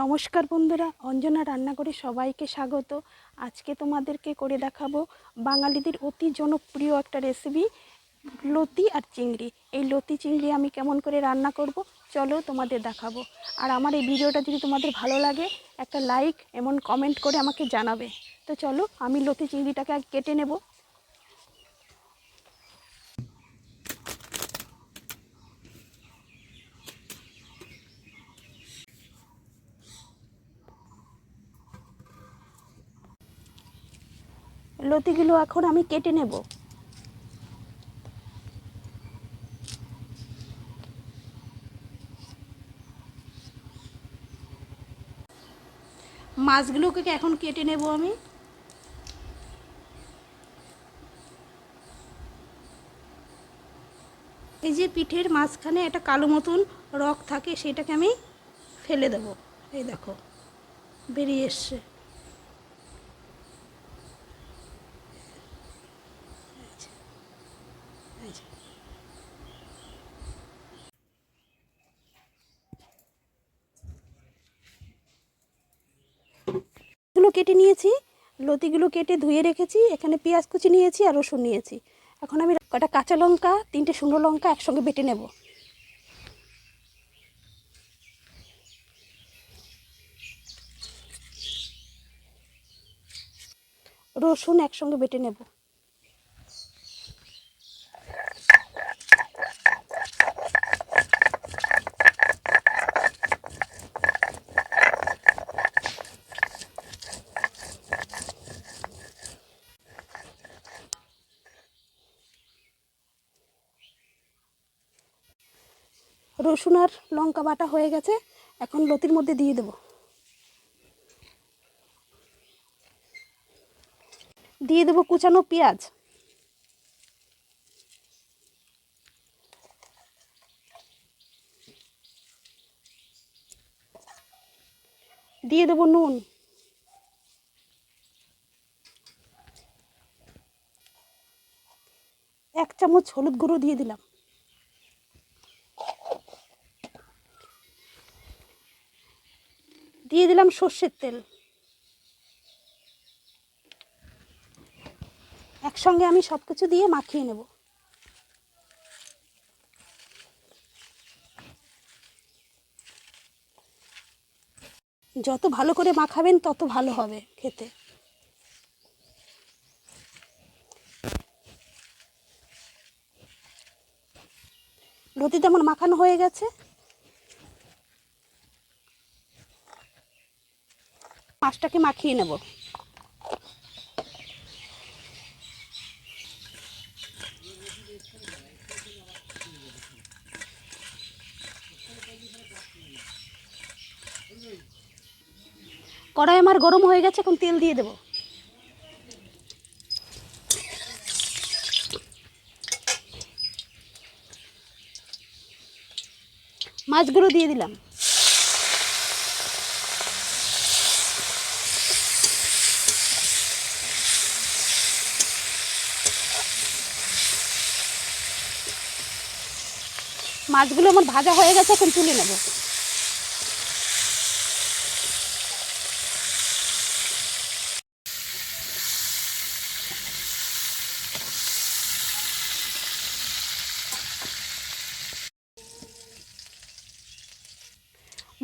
নমস্কার বন্ধুরা, অঞ্জনা রান্না করে সবাইকে স্বাগত। আজকে তোমাদেরকে করে দেখাবো বাঙালিদের অতি জনপ্রিয় একটা রেসিপি লতি আর চিংড়ি। এই লতি চিংড়ি আমি কেমন করে রান্না করব, চলো তোমাদের দেখাবো। আর আমার এই ভিডিওটা যদি তোমাদের ভালো লাগে, একটা লাইক এমন কমেন্ট করে আমাকে জানাবে। তো চলো আমি লতি চিংড়িটাকে কেটে নেব। লতিগুলো এখন আমি কেটে নেব। মাছগুলোকে এখন কেটে নেব আমি। এই যে পিঠের মাঝখানে একটা কালো মতন রক থাকে, সেটাকে আমি ফেলে দেব। এই দেখো, বেরিয়ে এসছে। কেটে নিয়েছি, লতিগুলো কেটে ধুয়ে রেখেছি, এখানে পেঁয়াজ কুচি নিয়েছি আর রসুন নিয়েছি। এখন আমি কটা কাঁচা লঙ্কা, তিনটে শুকনো লঙ্কা একসঙ্গে বেটে নেব। রসুন একসঙ্গে বেটে নেব। রসুন আর লঙ্কা বাটা হয়ে গেছে, এখন লতির মধ্যে দিয়ে দেব। দিয়ে দেবো কুচানো পেঁয়াজ। দিয়ে দেবো নুন। এক চামচ হলুদ গুঁড়ো দিয়ে দিলাম। দিয়ে দিলাম সর্ষের তেল। একসঙ্গে আমি সব কিছু দিয়ে মাখিয়ে নেব। যত ভালো করে মাখাবেন, তত ভালো হবে খেতে। লতি তেমন মাখানো হয়ে গেছে। মাছটাকে মাখিয়ে নেব। কড়াই আমার গরম হয়ে গেছে, এখন তেল দিয়ে দেব। মাছগুলো দিয়ে দিলাম। মাছগুলো আমার ভাজা হয়ে গেছে, এখন তুলে নেব।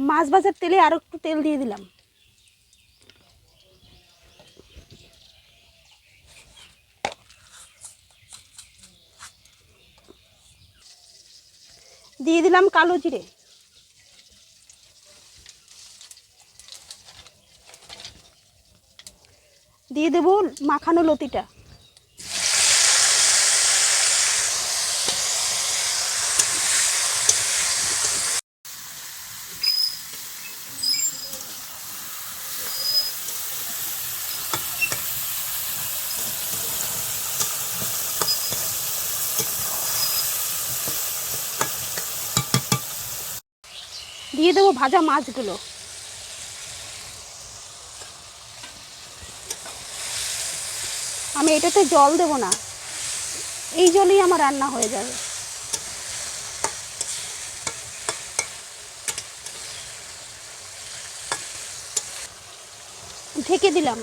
মাছ ভাজার তেলে আরও একটু তেল দিয়ে দিলাম। দিয়ে দিলাম কালো জিরে। দিয়ে দেবো মাখানো লতিটা। দিয়ে দেবো ভাজা মাছগুলো। আমি এটাতে জল দেব না। এই জলেই আমার রান্না হয়ে যাবে। ঢেকে দিলাম।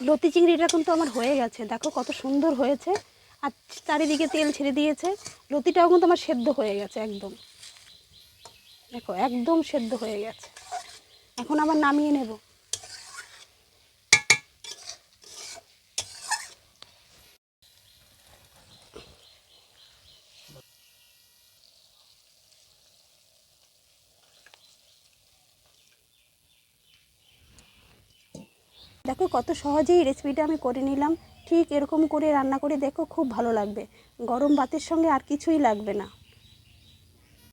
লতি চিংড়িটা কিন্তু আমার হয়ে গেছে। দেখো কত সুন্দর হয়েছে। আর চারিদিকে তেল ছেড়ে দিয়েছে। লতিটাও কিন্তু আমার সেদ্ধ হয়ে গেছে একদম। দেখো, একদম সেদ্ধ হয়ে গেছে। এখন আবার নামিয়ে নেব। দেখো কত সহজেই রেসিপিটা আমি করে নিলাম। ঠিক এরকম করে রান্না করে দেখো খুব ভালো লাগবে। গরম ভাতের সঙ্গে আর কিছুই লাগবে না।